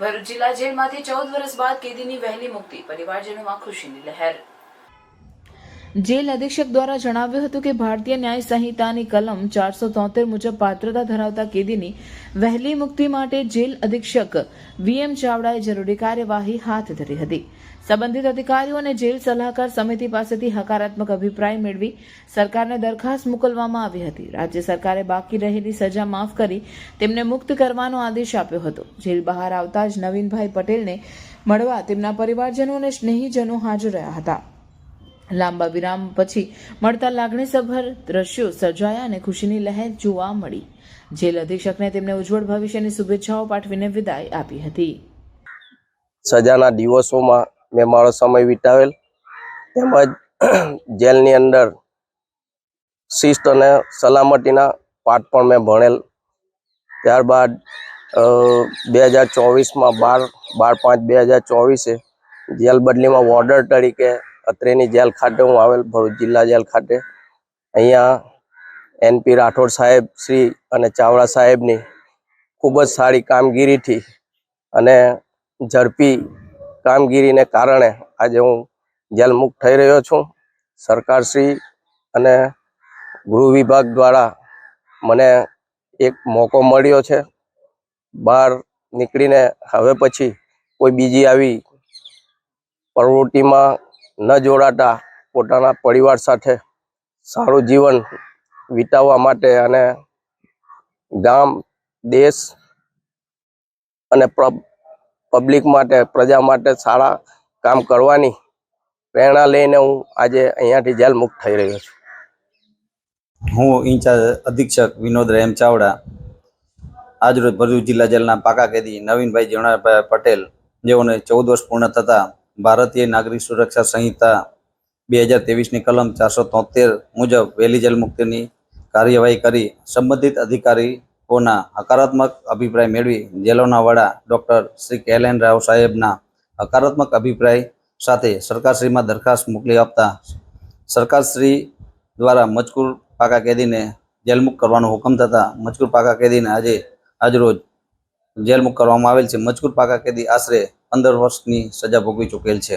ભરૂચ જિલ્લા જેલમાંથી ચૌદ વર્ષ બાદ કેદીની વહેલી મુક્તિ પરિવારજનોમાં ખુશીની લહેર જેલ અધિક્ષક દ્વારા જણાવ્યું હતું કે ભારતીય ન્યાય સંહિતાની કલમ ચારસો તોતેર મુજબ પાત્રતા ધરાવતા કેદીની વહેલી મુક્તિ માટે જેલ અધિક્ષક વીએમ ચાવડાએ જરૂરી કાર્યવાહી હાથ ધરી હતી. સંબંધિત અધિકારીઓ અને જેલ સલાહકાર સમિતિ પાસેથી હકારાત્મક અભિપ્રાય મેળવી સરકારને દરખાસ્ત મોકલવામાં આવી હતી. રાજ્ય સરકારે બાકી રહેલી સજા માફ કરી તેમને મુક્ત કરવાનો આદેશ આપ્યો હતો. જેલ બહાર આવતા જ નવીનભાઈ પટેલને મળવા તેમના પરિવારજનો અને સ્નેહીજનો હાજર રહ્યા હતા. લાંબા વિરામ પછી મળતા લાગણીસભર દ્રશ્યો સર્જાયા અને ખુશીની લહેર જોવા મળી. જેલ અધિક્ષકને તેમને ઉજ્જવળ ભવિષ્યની શુભેચ્છાઓ પાઠવીને વિદાય આપી હતી. સજાના દિવસોમાં મેં મારો સમય વિતાવેલ. તેમજ જેલની અંદર શિસ્ત અને સલામતીના પાઠ પણ મેં ભણેલ. ત્યારબાદ બે હજાર ચોવીસમાં બાર બાર પાંચ બે હજાર ચોવીસે જેલ બદલીમાં વોર્ડર તરીકે અત્રેની જેલ ખાતે હું આવેલ ભરૂચ જિલ્લા જેલ ખાતે. અહીંયા એનપી રાઠોડ સાહેબ, શ્રી અને ચાવડા સાહેબની ખૂબ જ સારી કામગીરીથી અને ઝડપી કામગીરીને કારણે આજે હું જેલ મુક્ત થઈ રહ્યો છું. સરકારશ્રી અને ગૃહ વિભાગ દ્વારા મને એક મોકો મળ્યો છે. બહાર નીકળીને હવે પછી કોઈ બીજી આવી પ્રવૃત્તિમાં ન જોડાતા પોતાના પરિવાર સાથે સારું જીવન વિતાવવા માટે અને ગામ, દેશ અને પબ્લિક માટે, પ્રજા માટે સારા કામ કરવાની પ્રેરણા લઈને હું આજે અહીંયાથી જેલ મુક્ત થઈ રહ્યો છું. હું ઇન્ચાર્જ અધિક્ષક વિનોદ રેમ ચાવડા. આજરોજ ભરૂચ જિલ્લા જેલના પાકા કેદી નવીનભાઈ જીવણાભાઈ પટેલ, જેઓને ચૌદ વર્ષ પૂર્ણ થતા ભારતીય નાગરિક સુરક્ષા સંહિતા બે હજાર ત્રેવીસની કલમ ચારસો તોતેર મુજબ વહેલી જેલ મુક્તિની કાર્યવાહી કરી સંબંધિત અધિકારીઓના હકારાત્મક અભિપ્રાય મેળવી જેલોના વડા ડૉક્ટર શ્રી કે એન રાવ સાહેબના હકારાત્મક અભિપ્રાય સાથે સરકારશ્રીમાં દરખાસ્ત મોકલી આપતા સરકારશ્રી દ્વારા મજકૂર પાકા કેદીને જેલમુક્ત કરવાનો હુકમ થતાં મજકૂર પાકા કેદીને આજે આજરોજ જેલમુક્ત કરવામાં આવેલ છે. મજકૂર પાકા કેદી આશરે પંદર વર્ષની સજા ભોગવી ચૂકેલ છે.